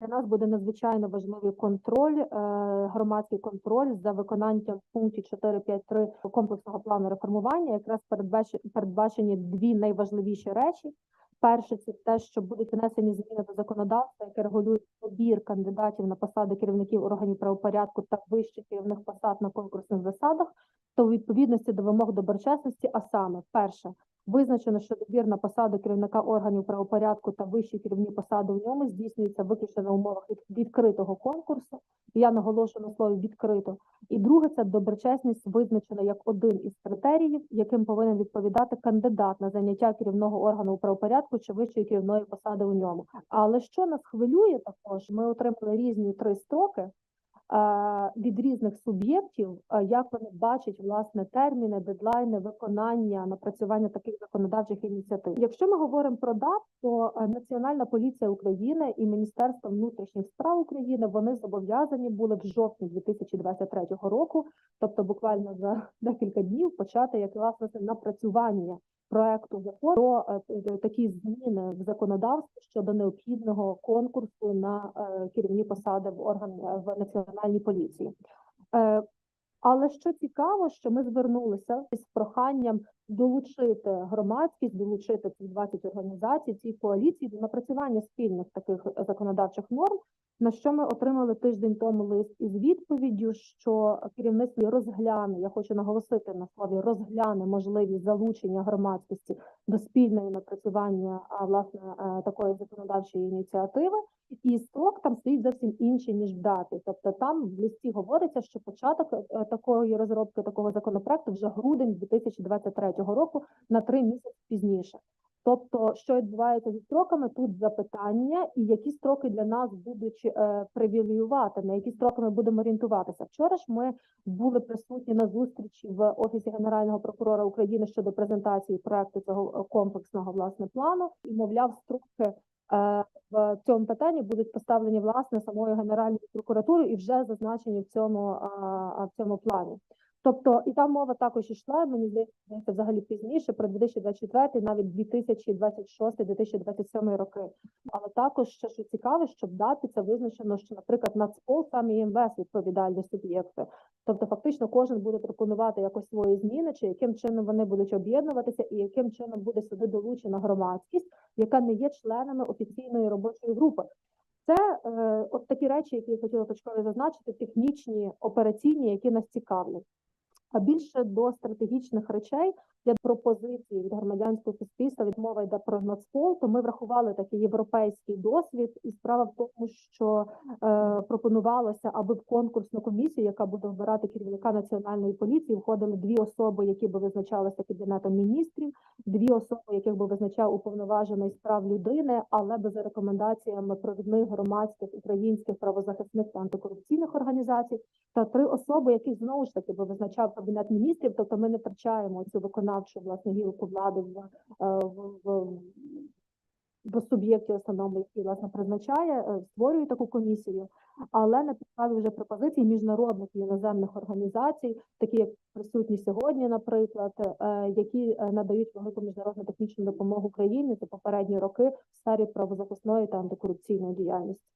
Для нас буде надзвичайно важливий контроль, е, громадський контроль за виконанням пунктів 4.5.3 комплексного плану реформування. Якраз передбач- передбачені дві найважливіші речі. Перше, це те, що будуть внесені зміни до законодавства, яке регулює добір кандидатів на посади керівників органів правопорядку та вищих керівних посад на конкурсних засадах, то у відповідності до вимог доброчесності, а саме перше, Визначено, що добір на посаду керівника органів правопорядку та вищі керівні посади в ньому здійснюється виключно на умовах від- відкритого конкурсу. Я наголошую на слові відкрито. І друге, це доброчесність визначена як один із критеріїв, яким повинен відповідати кандидат на заняття керівного органу правопорядку чи вищої керівної посади у ньому. Але що нас хвилює також, ми отримали різні три строки від різних суб'єктів, е, як вони бачать власне терміни, дедлайни, виконання, напрацювання таких законодавчих ініціатив. Якщо ми говоримо про ДАП, то е, Національна поліція України і Міністерство внутрішніх справ України вони зобов'язані були в жовтні 2023 року, тобто буквально за декілька днів, почати як власне напрацювання проекту закону е, такі зміни в законодавстві щодо необхідного конкурсу на е, керівні посади в орган е, в національній поліції. Але що цікаво, що ми звернулися з проханням долучити громадськість, долучити цих 20 організацій, ці коаліції до напрацювання спільних таких законодавчих норм. На що ми отримали тиждень тому лист із відповіддю, що керівництво розгляне, я хочу наголосити на слові розгляне можливість залучення громадськості до спільного напрацювання власне е, такої законодавчої ініціативи, і строк там стоїть зовсім інший ніж в даті. Тобто там в листі говориться, що початок е, такої розробки такого законопроекту вже грудень 2023 року на три місяці пізніше. Тобто, що відбувається зі строками, тут запитання, і які строки для нас будуть е, привілеювати, на які строки ми будемо орієнтуватися. Вчора ж ми були присутні на зустрічі в офісі генерального прокурора України щодо презентації проекту цього е, комплексного власне плану, і мовляв, строки е, в цьому питанні будуть поставлені власне самою генеральною прокуратурою і вже зазначені в цьому в цьому плані. Тобто, і там мова також йшла, мені здається, взагалі пізніше, про 2024, навіть 2026-2027 роки. Але також ще що цікаве, що в даті це визначено, що, наприклад, Нацпол саме і МВС відповідальні суб'єкти. Тобто, фактично, кожен буде пропонувати якось свої зміни, чи яким чином вони будуть об'єднуватися, і яким чином буде сюди долучена громадськість, яка не є членами офіційної робочої групи. Це е, от такі речі, які я хотіла точково зазначити, технічні, операційні, які нас цікавлять. А більше до стратегічних речей є пропозиції від громадянського суспільства. Від мова йде про Нацпол, то ми врахували такий європейський досвід, і справа в тому, що е, пропонувалося, аби в конкурсну комісію, яка буде вбирати керівника національної поліції, входили дві особи, які би визначалися кабінетом міністрів, дві особи, яких би визначав уповноважений з прав людини, але би за рекомендаціями провідних громадських українських правозахисних та антикорупційних організацій, та три особи, яких знову ж таки би визначав кабінет міністрів. Тобто ми не втрачаємо цю виконавчу власне гілку влади в, е, в, в, в суб'єкті основному, який власне призначає, е, створює таку комісію, але на підставі вже пропозицій міжнародних і іноземних організацій, такі як присутні сьогодні, наприклад, е, які надають велику міжнародну технічну допомогу Україні за попередні роки в сфері правозахисної та антикорупційної діяльності.